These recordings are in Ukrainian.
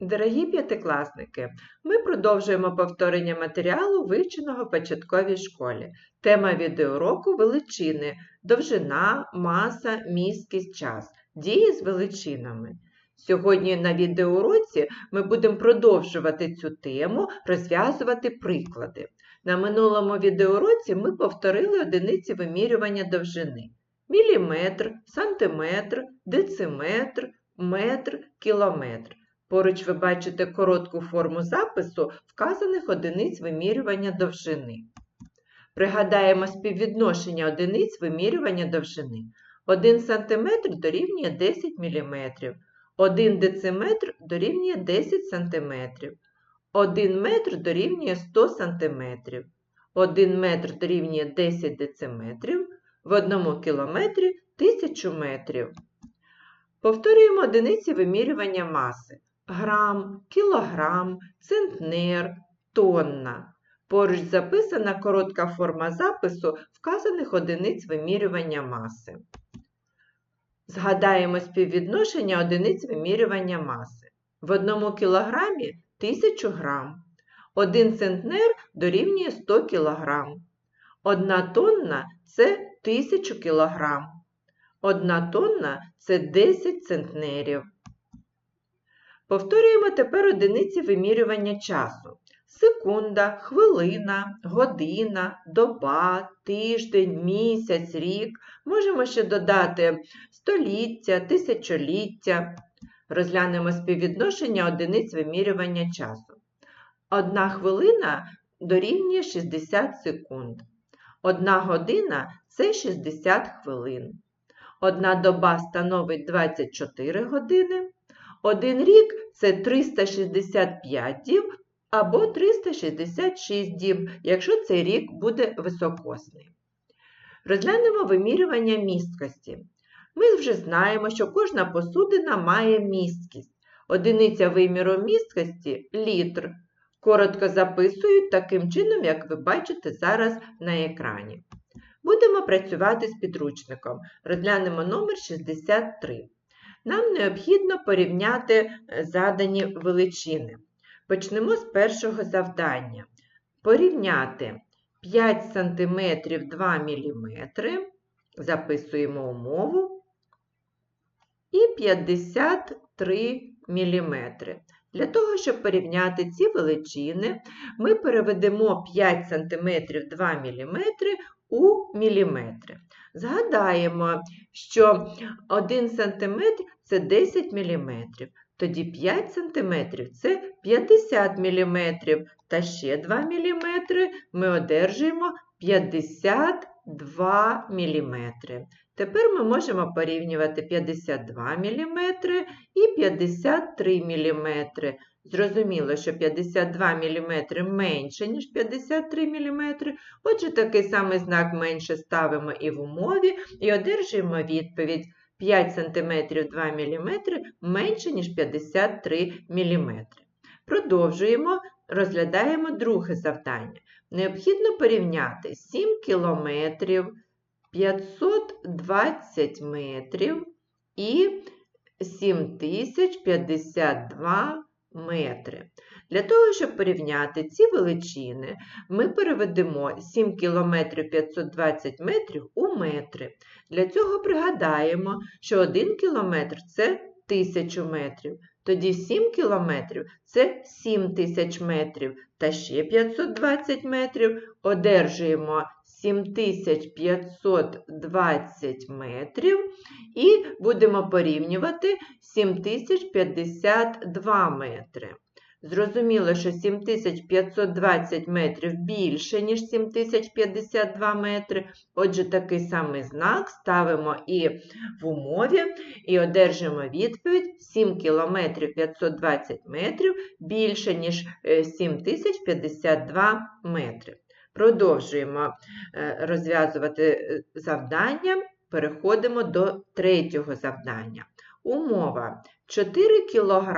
Дорогі п'ятикласники, ми продовжуємо повторення матеріалу, вивченого в початковій школі. Тема відеоуроку – величини, довжина, маса, місткість, час. Дії з величинами. Сьогодні на відеоуроці ми будемо продовжувати цю тему, розв'язувати приклади. На минулому відеоуроці ми повторили одиниці вимірювання довжини. Міліметр, сантиметр, дециметр, метр, кілометр. Поруч ви бачите коротку форму запису вказаних одиниць вимірювання довжини. Пригадаємо співвідношення одиниць вимірювання довжини. 1 см дорівнює 10 мм, 1 дециметр дорівнює 10 см, 1 метр дорівнює 100 см, 1 метр дорівнює 10 дециметрів, в 1 кілометрі 1000 метрів. Повторюємо одиниці вимірювання маси грам, кілограм, центнер, тонна. Поруч записана коротка форма запису вказаних одиниць вимірювання маси. Згадаємо співвідношення одиниць вимірювання маси. В одному кілограмі 1000 грам. Один центнер дорівнює 100 кілограм. Одна тонна це 1000 кілограм. Одна тонна це 10 центнерів. Повторюємо тепер одиниці вимірювання часу. Секунда, хвилина, година, доба, тиждень, місяць, рік. Можемо ще додати століття, тисячоліття. Розглянемо співвідношення одиниць вимірювання часу. Одна хвилина дорівнює 60 секунд. Одна година це 60 хвилин. Одна доба становить 24 години. Один рік це 365 діб або 366 діб, якщо цей рік буде високосний. Розглянемо вимірювання місткості. Ми вже знаємо, що кожна посудина має місткість. Одиниця виміру місткості літр. Коротко записують таким чином, як ви бачите зараз на екрані. Будемо працювати з підручником. Розглянемо номер 63. Нам необхідно порівняти е, задані величини. Почнемо з першого завдання. Порівняти 5 см 2 мм, записуємо умову, і 53 мм. Для того, щоб порівняти ці величини, ми переведемо 5 см 2 мм у міліметри. Згадаємо, що 1 см це 10 мм, тоді 5 см це 50 мм, та ще 2 мм ми одержуємо 52 мм. Тепер ми можемо порівнювати 52 мм і 53 мм. Зрозуміло, що 52 мм менше, ніж 53 мм. Отже, такий самий знак менше ставимо і в умові, і одержуємо відповідь 5 см 2 мм менше, ніж 53 мм. Продовжуємо, розглядаємо друге завдання. Необхідно порівняти 7 км 520 метрів і 7052 метри. Для того, щоб порівняти ці величини, ми переведемо 7 км 520 метрів у метри. Для цього пригадаємо, що 1 кілометр – це 1000 метрів. Тоді 7 кілометрів – це 7000 метрів. Та ще 520 метрів одержуємо 7520 метрів і будемо порівнювати 7052 метри. Зрозуміло, що 7520 метрів більше, ніж 7052 метри. Отже, такий самий знак ставимо і в умові, і одержимо відповідь 7 км 520 метрів більше, ніж 7052 метри. Продовжуємо розв'язувати завдання, переходимо до третього завдання. Умова 4 кг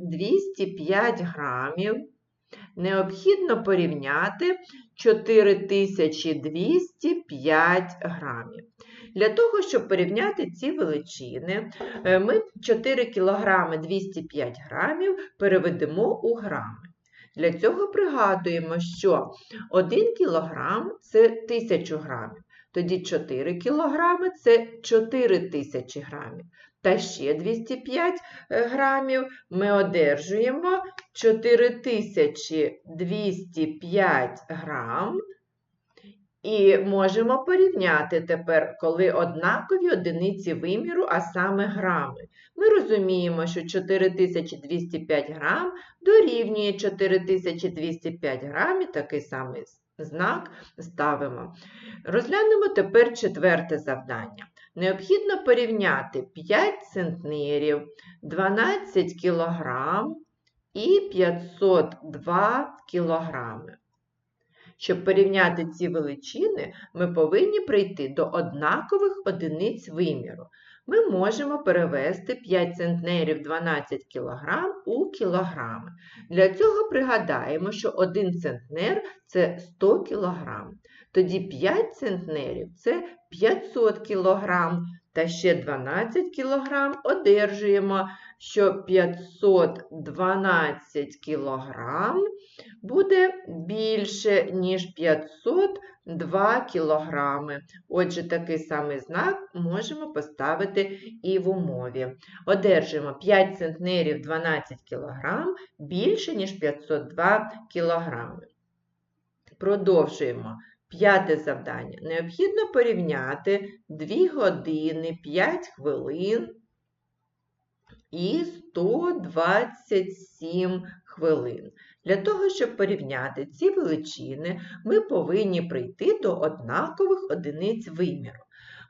205 грамів Необхідно порівняти 4205 грамів. Для того, щоб порівняти ці величини, е, ми 4 кг 205 грамів переведемо у грами. Для цього пригадуємо, що 1 кг – це 1000 грамів, тоді 4 кг – це 4000 грамів. Та ще 205 грамів ми одержуємо 4205 грам. І можемо порівняти тепер, коли однакові одиниці виміру, а саме грами. Ми розуміємо, що 4205 грам дорівнює 4205 грамів, такий самий знак ставимо. Розглянемо тепер четверте завдання. Необхідно порівняти 5 центнерів, 12 кілограм і 502 кілограми. Щоб порівняти ці величини, ми повинні прийти до однакових одиниць виміру. Ми можемо перевести 5 центнерів 12 кг у кілограми. Для цього пригадаємо, що 1 центнер – це 100 кг. Тоді 5 центнерів – це 500 кг, та ще 12 кг одержуємо, що 512 кг буде більше, ніж 502 кг. Отже, такий самий знак можемо поставити і в умові. Одержуємо 5 центнерів 12 кг більше, ніж 502 кг. Продовжуємо. П'яте завдання. Необхідно порівняти 2 години 5 хвилин і 127 хвилин. Для того, щоб порівняти ці величини, ми повинні прийти до однакових одиниць виміру.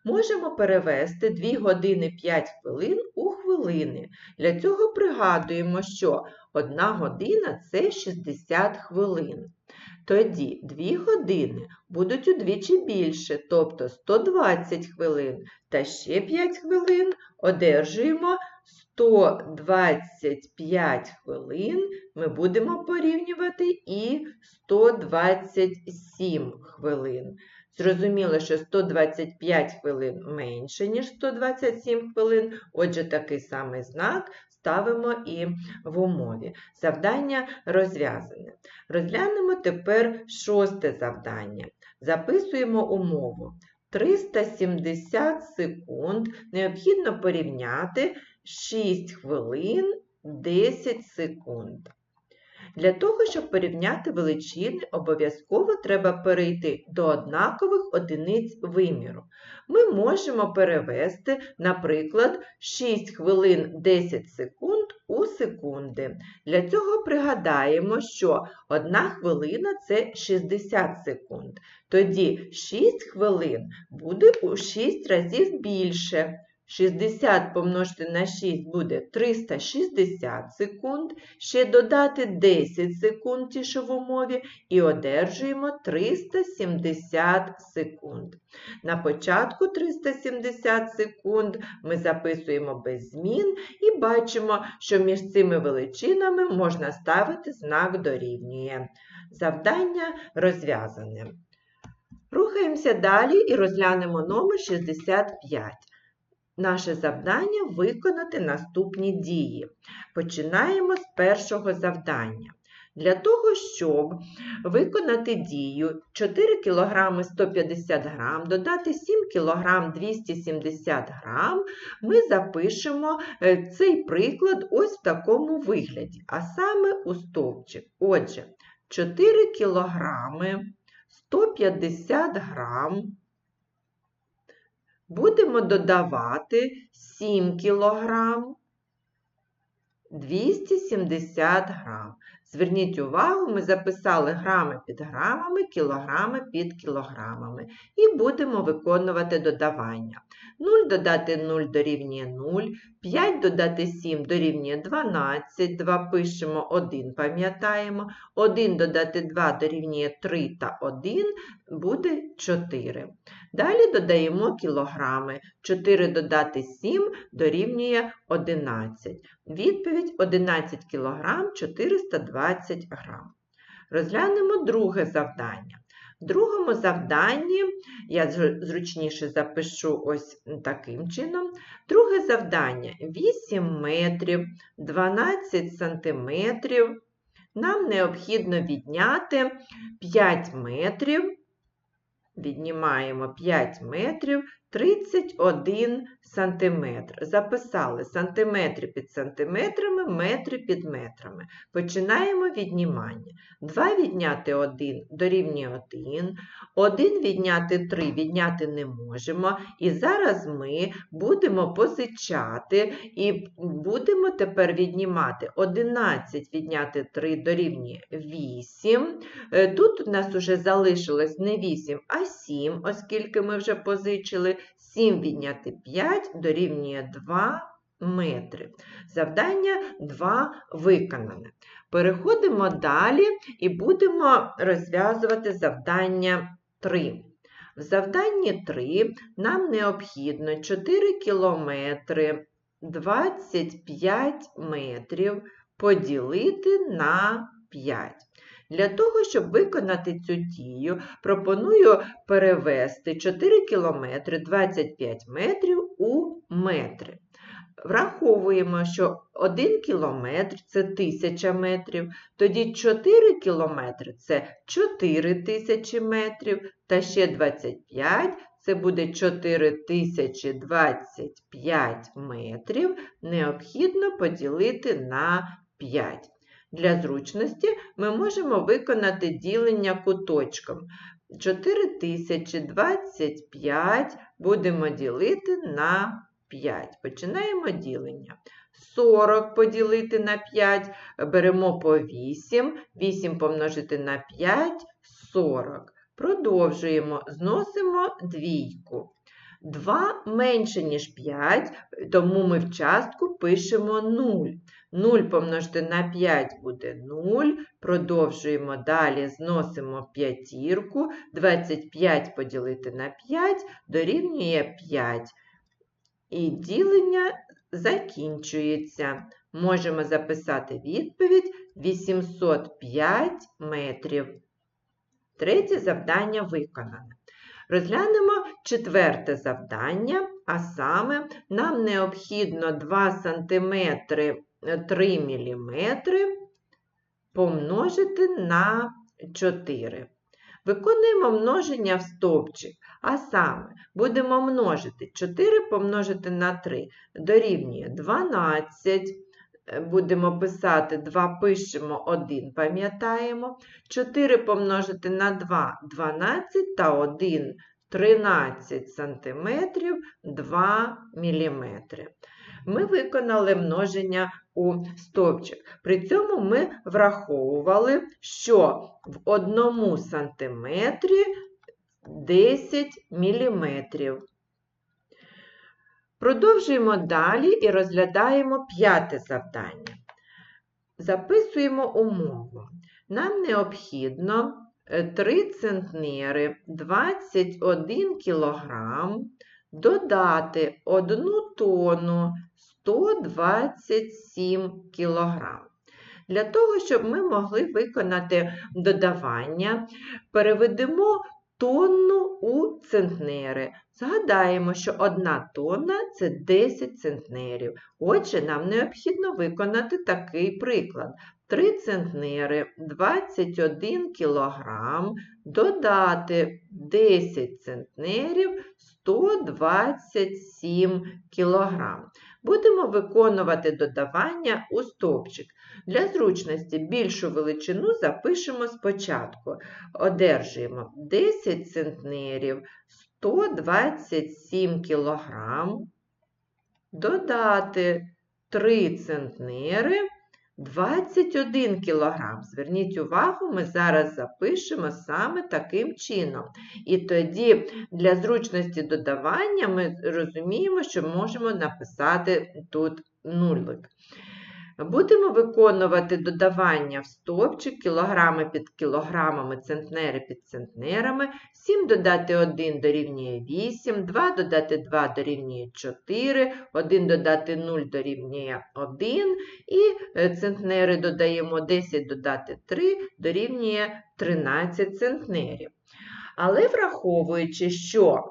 Можемо перевести 2 години 5 хвилин у хвилини. Для цього пригадуємо, що 1 година це 60 хвилин. Тоді 2 години будуть удвічі більше, тобто 120 хвилин, та ще 5 хвилин одержуємо 125 хвилин, ми будемо порівнювати і 127 хвилин. Зрозуміло, що 125 хвилин менше, ніж 127 хвилин, отже, такий самий знак ставимо і в умові. Завдання розв'язане. Розглянемо тепер шосте завдання. Записуємо умову. 370 секунд необхідно порівняти 6 хвилин 10 секунд. Для того, щоб порівняти величини, обов'язково треба перейти до однакових одиниць виміру. Ми можемо перевести, наприклад, 6 хвилин 10 секунд у секунди. Для цього пригадаємо, що 1 хвилина це 60 секунд. Тоді 6 хвилин буде у 6 разів більше. 60 помножити на 6 буде 360 секунд, ще додати 10 секунд ті, в умові, і одержуємо 370 секунд. На початку 370 секунд ми записуємо без змін і бачимо, що між цими величинами можна ставити знак дорівнює. Завдання розв'язане. Рухаємося далі і розглянемо номер 65. Наше завдання виконати наступні дії. Починаємо з першого завдання. Для того, щоб виконати дію 4 кг 150 г, додати 7 кг 270 г, ми запишемо е, цей приклад ось в такому вигляді, а саме у стовпчик. Отже, 4 кг 150 грам будемо додавати 7 кг 270 грам. Зверніть увагу, ми записали грами під грамами, кілограми під кілограмами. І будемо виконувати додавання. 0 додати 0 дорівнює 0, 5 додати 7 дорівнює 12, 2 пишемо 1, пам'ятаємо, 1 додати 2 дорівнює 3 та 1 буде 4. Далі додаємо кілограми. 4 додати 7 дорівнює 11. Відповідь 11 кг 420 грам. Розглянемо друге завдання. В другому завданні я зручніше запишу ось таким чином. Друге завдання 8 метрів 12 сантиметрів. Нам необхідно відняти 5 метрів. Віднімаємо 5 метрів 31 сантиметр. Записали сантиметри під сантиметрами, метри під метрами. Починаємо віднімання. 2 відняти 1 дорівнює 1. 1 відняти 3 відняти не можемо. І зараз ми будемо позичати і будемо тепер віднімати 11 відняти 3 дорівнює 8. Е, Тут у нас уже залишилось не 8, а 7, оскільки ми вже позичили. 7 відняти 5 дорівнює 2 метри. Завдання 2 виконане. Переходимо далі і будемо розв'язувати завдання 3. В завданні 3 нам необхідно 4 кілометри 25 метрів поділити на 5. Для того, щоб виконати цю дію, пропоную перевести 4 кілометри 25 метрів у метри. Враховуємо, що 1 кілометр це 1000 метрів, тоді 4 кілометри це 4000 метрів, та ще 25 це буде 4025 метрів, необхідно поділити на 5. Для зручності ми можемо виконати ділення куточком. 4025 будемо ділити на 5. Починаємо ділення. 40 поділити на 5, беремо по 8, 8 помножити на 5 40. Продовжуємо, зносимо двійку. 2 менше, ніж 5, тому ми в частку пишемо 0. 0 помножити на 5 буде 0. Продовжуємо далі, зносимо п'ятірку. 25 поділити на 5 дорівнює 5. І ділення закінчується. Можемо записати відповідь 805 метрів. Третє завдання виконане. Розглянемо четверте завдання, а саме нам необхідно 2 см 3 мм помножити на 4. Виконуємо множення в стовпчик, а саме будемо множити 4 помножити на 3 дорівнює 12. Е, Будемо писати 2, пишемо 1, пам'ятаємо. 4 помножити на 2 12 та 1 13 сантиметрів 2 міліметри. Ми виконали множення у стовпчик. При цьому ми враховували, що в 1 сантиметрі 10 міліметрів. Продовжуємо далі і розглядаємо п'яте завдання. Записуємо умову. Нам необхідно 3 центнери 21 кілограм додати 1 тонну 127 кілограм. Для того, щоб ми могли виконати додавання, переведемо тонну у центнери. Згадаємо, що 1 тонна – це 10 центнерів. Отже, нам необхідно виконати такий приклад. 3 центнери 21 кілограм додати 10 центнерів 127 кілограм. Будемо виконувати додавання у стовпчик. Для зручності більшу величину запишемо спочатку. Одержуємо 10 центнерів 127 кілограм, додати 3 центнери 21 кілограм. Зверніть увагу, ми зараз запишемо саме таким чином. І тоді для зручності додавання ми розуміємо, що можемо написати тут нулик. Будемо виконувати додавання в стовпчик кілограми під кілограмами, центнери під центнерами. 7 додати 1 дорівнює 8, 2 додати 2 дорівнює 4, 1 додати 0 дорівнює 1, і е, центнери додаємо 10 додати 3 дорівнює 13 центнерів. Але враховуючи, що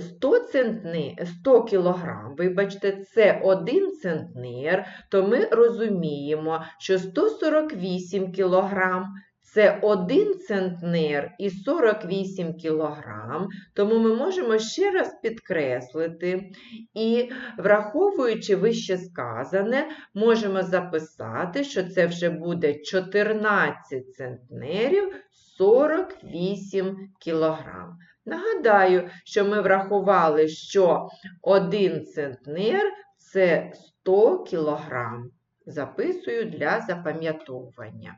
100, центни, 100 кілограм, вибачте, це 1 центнер, то ми розуміємо, що 148 кілограм це 1 центнер і 48 кілограм, тому ми можемо ще раз підкреслити і, враховуючи вище сказане, можемо записати, що це вже буде 14 центнерів 48 кілограм. Нагадаю, що ми врахували, що 1 центнер це 100 кілограм. Записую для запам'ятовування.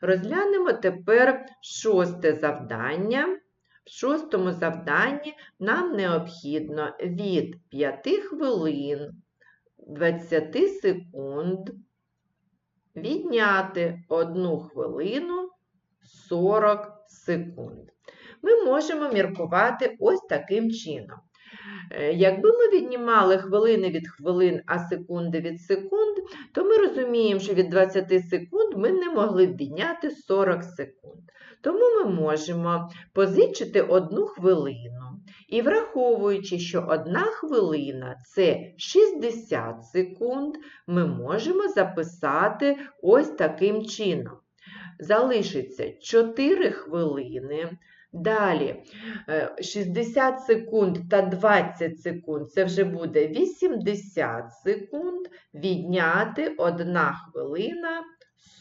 Розглянемо тепер шосте завдання. В шостому завданні нам необхідно від 5 хвилин 20 секунд відняти 1 хвилину 40 секунд. Ми можемо міркувати ось таким чином. Е, Якби ми віднімали хвилини від хвилин, а секунди від секунд, то ми розуміємо, що від 20 секунд ми не могли б відняти 40 секунд. Тому ми можемо позичити одну хвилину. І враховуючи, що одна хвилина це 60 секунд, ми можемо записати ось таким чином. Залишиться 4 хвилини. Далі е, 60 секунд та 20 секунд це вже буде 80 секунд, відняти 1 хвилина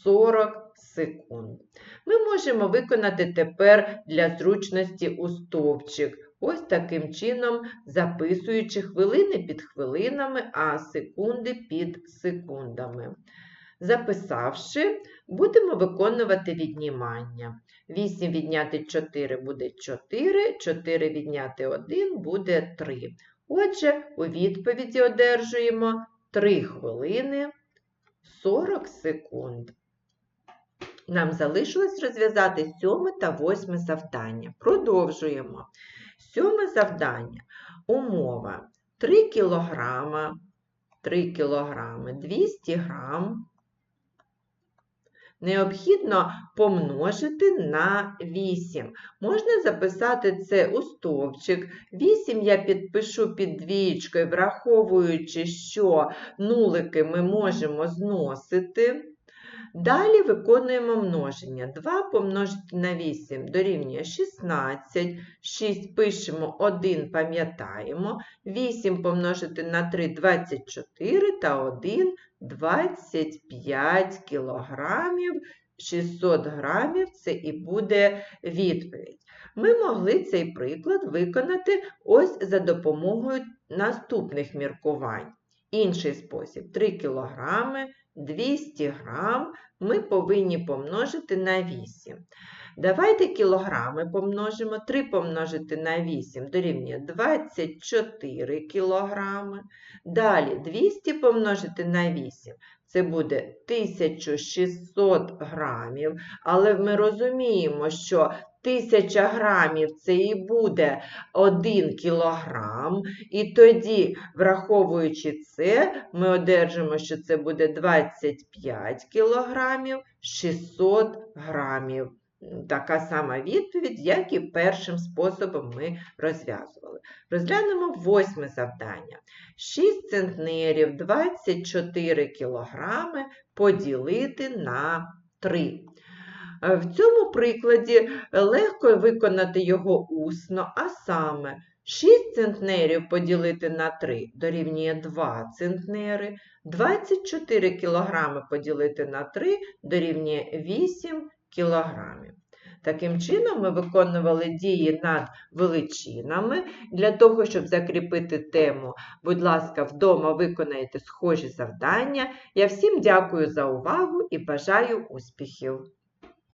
40 секунд. Ми можемо виконати тепер для зручності у стовпчик. Ось таким чином записуючи хвилини під хвилинами, а секунди під секундами. Записавши, будемо виконувати віднімання. 8 відняти 4 буде 4, 4 відняти 1 буде 3. Отже, у відповіді одержуємо 3 хвилини 40 секунд. Нам залишилось розв'язати сьоме та восьме завдання. Продовжуємо. Сьоме завдання. Умова 3 кг, 3 кг 200 грам необхідно помножити на 8. Можна записати це у стовпчик. 8 я підпишу під двічкою, враховуючи, що нулики ми можемо зносити. Далі виконуємо множення. 2 помножити на 8 дорівнює 16, 6 пишемо, 1 пам'ятаємо, 8 помножити на 3 24 та 1 25 кілограмів, 600 грамів це і буде відповідь. Ми могли цей приклад виконати ось за допомогою наступних міркувань. Інший спосіб 3 кілограми, 200 грам ми повинні помножити на 8. Давайте кілограми помножимо. 3 помножити на 8 дорівнює 24 кілограми. Далі 200 помножити на 8. Це буде 1600 грамів. Але ми розуміємо, що 1000 грамів це і буде 1 кілограм. І тоді, враховуючи це, ми одержимо, що це буде 25 кілограмів 600 грамів. Така сама відповідь, як і першим способом ми розв'язували. Розглянемо восьме завдання. 6 центнерів 24 кілограми поділити на 3. В цьому прикладі легко виконати його усно, а саме 6 центнерів поділити на 3 дорівнює 2 центнери, 24 кілограми поділити на 3 дорівнює 8 кілограмів. Таким чином, ми виконували дії над величинами. Для того, щоб закріпити тему, будь ласка, вдома виконайте схожі завдання. Я всім дякую за увагу і бажаю успіхів!